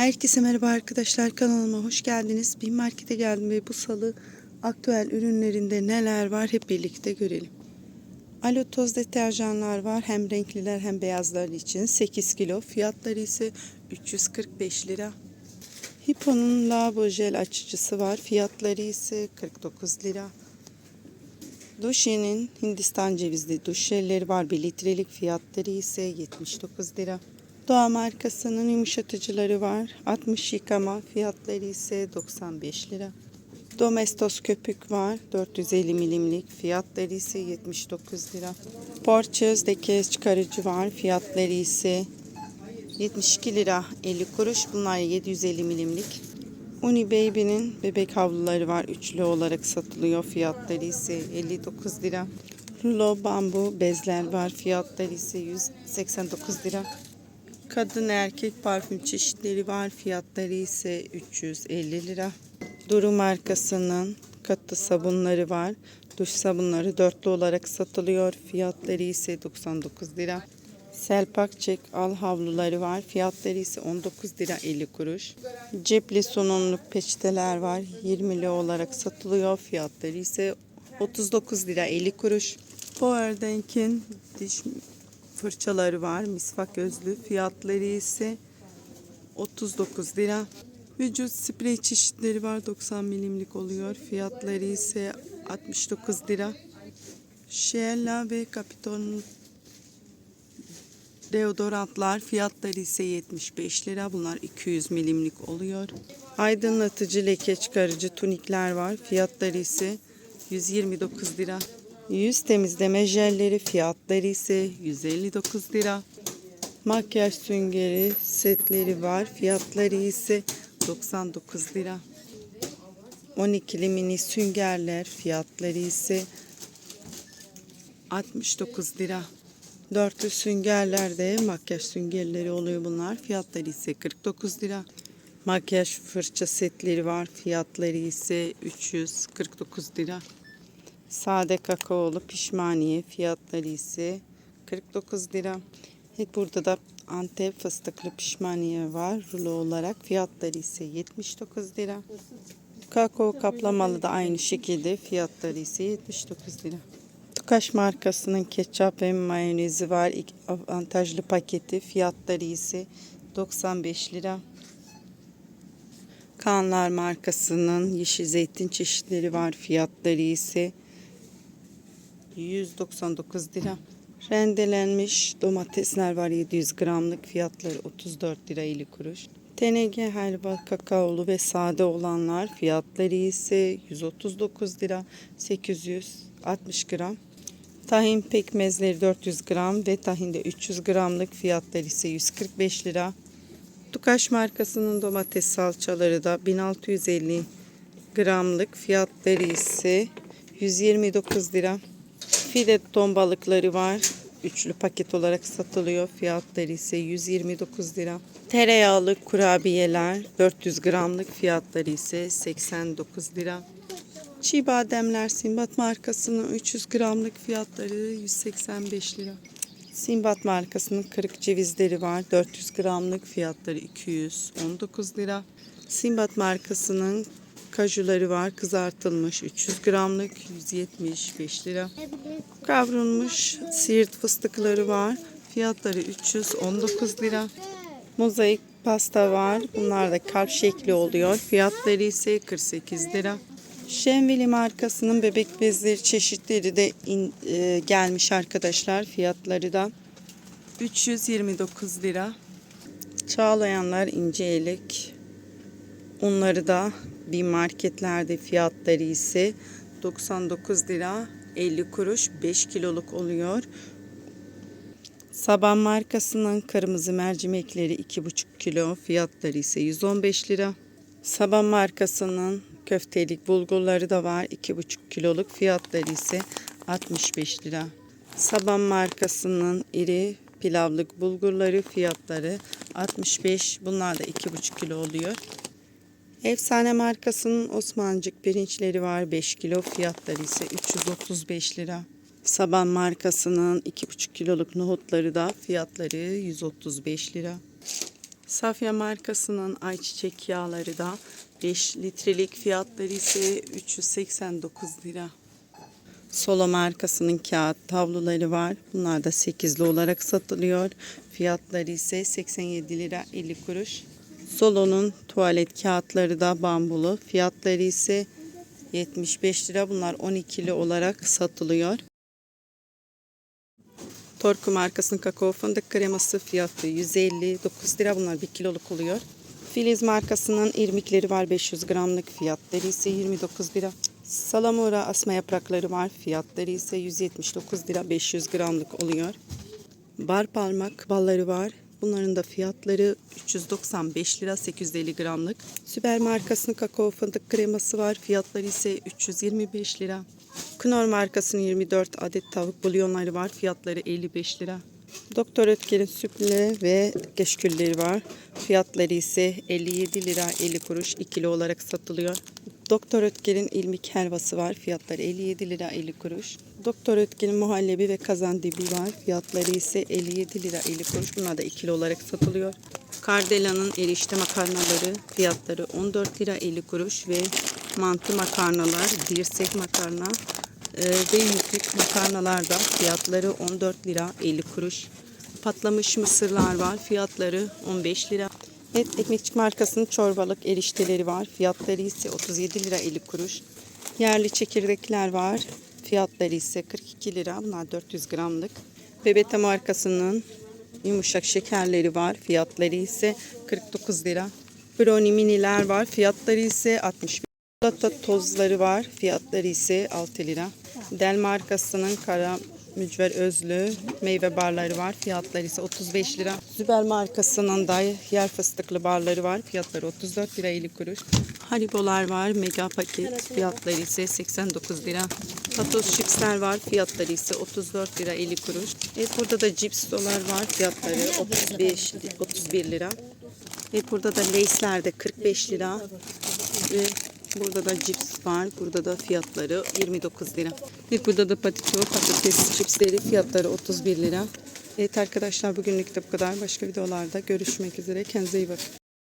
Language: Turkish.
Herkese merhaba arkadaşlar kanalıma hoş geldiniz. Bir markete geldim ve bu salı aktüel ürünlerinde neler var hep birlikte görelim. Alo toz deterjanlar var hem renkliler hem beyazlar için 8 kilo fiyatları ise 345 lira. Hippo'nun lavabo jel açıcısı var fiyatları ise 49 lira. Duşe'nin Hindistan cevizli duş jelleri var 1 litrelik fiyatları ise 79 lira. Doğa markasının yumuşatıcıları var. 60 yıkama fiyatları ise 95 lira. Domestos köpük var. 450 milimlik fiyatları ise 79 lira. Porçöz leke çıkarıcı var. Fiyatları ise 72 lira 50 kuruş. Bunlar 750 milimlik. Uni Baby'nin bebek havluları var. Üçlü olarak satılıyor. Fiyatları ise 59 lira. Rulo bambu bezler var. Fiyatları ise 189 lira. Kadın erkek parfüm çeşitleri var. Fiyatları ise 350 lira. Duru markasının katı sabunları var. Duş sabunları dörtlü olarak satılıyor. Fiyatları ise 99 lira. Selpak çek al havluları var. Fiyatları ise 19 lira 50 kuruş. Cepli sonunluk peçeteler var. 20 lira olarak satılıyor. Fiyatları ise 39 lira 50 kuruş. Powerdank'in diş fırçaları var. Misvak gözlü. Fiyatları ise 39 lira. Vücut sprey çeşitleri var. 90 milimlik oluyor. Fiyatları ise 69 lira. Shella ve Capiton deodorantlar fiyatları ise 75 lira. Bunlar 200 milimlik oluyor. Aydınlatıcı leke çıkarıcı tunikler var. Fiyatları ise 129 lira. Yüz temizleme jelleri fiyatları ise 159 lira. Makyaj süngeri setleri var. Fiyatları ise 99 lira. 12'li mini süngerler fiyatları ise 69 lira. Dörtlü süngerlerde makyaj süngerleri oluyor bunlar. Fiyatları ise 49 lira. Makyaj fırça setleri var. Fiyatları ise 349 lira. Sade kakaolu pişmaniye fiyatları ise 49 lira. Burada da Antep fıstıklı pişmaniye var rulo olarak. Fiyatları ise 79 lira. Kakao kaplamalı da aynı şekilde fiyatları ise 79 lira. Tukaş markasının ketçap ve mayonezi var. Avantajlı paketi fiyatları ise 95 lira. Kanlar markasının yeşil zeytin çeşitleri var. Fiyatları ise 199 lira. Rendelenmiş domatesler var 700 gramlık fiyatları 34 lira 50 kuruş. TNG helva kakaolu ve sade olanlar fiyatları ise 139 lira 860 gram. Tahin pekmezleri 400 gram ve tahinde 300 gramlık fiyatları ise 145 lira. Tukaş markasının domates salçaları da 1650 gramlık fiyatları ise 129 lira. Filet ton balıkları var. Üçlü paket olarak satılıyor. Fiyatları ise 129 lira. Tereyağlı kurabiyeler 400 gramlık fiyatları ise 89 lira. Çiğ bademler Simbat markasının 300 gramlık fiyatları 185 lira. Simbat markasının kırık cevizleri var. 400 gramlık fiyatları 219 lira. Simbat markasının kajuları var. Kızartılmış 300 gramlık 175 lira. Kavrulmuş siirt fıstıkları var. Fiyatları 319 lira. Mozaik pasta var. Bunlar da kalp şekli oluyor. Fiyatları ise 48 lira. Şenveli markasının bebek bezleri çeşitleri de in- e, gelmiş arkadaşlar. Fiyatları da 329 lira. Çağlayanlar ince elek. Onları da bir marketlerde fiyatları ise 99 lira 50 kuruş 5 kiloluk oluyor. Saban markasının kırmızı mercimekleri 2,5 kilo fiyatları ise 115 lira. Saban markasının köftelik bulgurları da var 2,5 kiloluk fiyatları ise 65 lira. Saban markasının iri pilavlık bulgurları fiyatları 65 bunlar da 2,5 kilo oluyor. Efsane markasının Osmancık pirinçleri var 5 kilo fiyatları ise 335 lira. Saban markasının 2,5 kiloluk nohutları da fiyatları 135 lira. Safya markasının ayçiçek yağları da 5 litrelik fiyatları ise 389 lira. Solo markasının kağıt havluları var. Bunlar da 8'li olarak satılıyor. Fiyatları ise 87 lira 50 kuruş. Solo'nun tuvalet kağıtları da bambulu. Fiyatları ise 75 lira. Bunlar 12'li olarak satılıyor. Torku markasının kakao fındık kreması fiyatı 159 lira. Bunlar 1 kiloluk oluyor. Filiz markasının irmikleri var 500 gramlık fiyatları ise 29 lira. Salamura asma yaprakları var fiyatları ise 179 lira 500 gramlık oluyor. Bar parmak balları var. Bunların da fiyatları 395 lira 850 gramlık. Süper markasının kakao fındık kreması var. Fiyatları ise 325 lira. Knorr markasının 24 adet tavuk bulyonları var. Fiyatları 55 lira. Doktor Ötker'in süple ve keşkülleri var. Fiyatları ise 57 lira 50 kuruş 2 kilo olarak satılıyor. Doktor Ötker'in ilmik helvası var. Fiyatları 57 lira 50 kuruş. Doktor Ötker'in muhallebi ve kazandibi var. Fiyatları ise 57 lira 50 kuruş. Bunlar da 2 kilo olarak satılıyor. Kardela'nın erişte makarnaları fiyatları 14 lira 50 kuruş ve mantı makarnalar, dirsek makarna e, ve yüklük makarnalar da fiyatları 14 lira 50 kuruş. Patlamış mısırlar var. Fiyatları 15 lira. Evet ekmekçik markasının çorbalık erişteleri var. Fiyatları ise 37 lira 50 kuruş. Yerli çekirdekler var. Fiyatları ise 42 lira. Bunlar 400 gramlık. Bebeta markasının yumuşak şekerleri var. Fiyatları ise 49 lira. Brownie miniler var. Fiyatları ise 61 Çikolata tozları var. Fiyatları ise 6 lira. Del markasının kara mücver özlü meyve barları var. Fiyatları ise 35 lira. Zübel markasının da yer fıstıklı barları var. Fiyatları 34 lira 50 kuruş. Haribolar var. Mega paket. Fiyatları ise 89 lira. Patos chipsler var. Fiyatları ise 34 lira 50 kuruş. Evet burada da cips dolar var. Fiyatları 35 31 lira. Ve burada da Lay'sler de 45 lira. Ve burada da cips var. Burada da fiyatları 29 lira. Ve burada da patito patates cipsleri fiyatları 31 lira. Evet arkadaşlar bugünlük de bu kadar. Başka videolarda görüşmek üzere. Kendinize iyi bakın.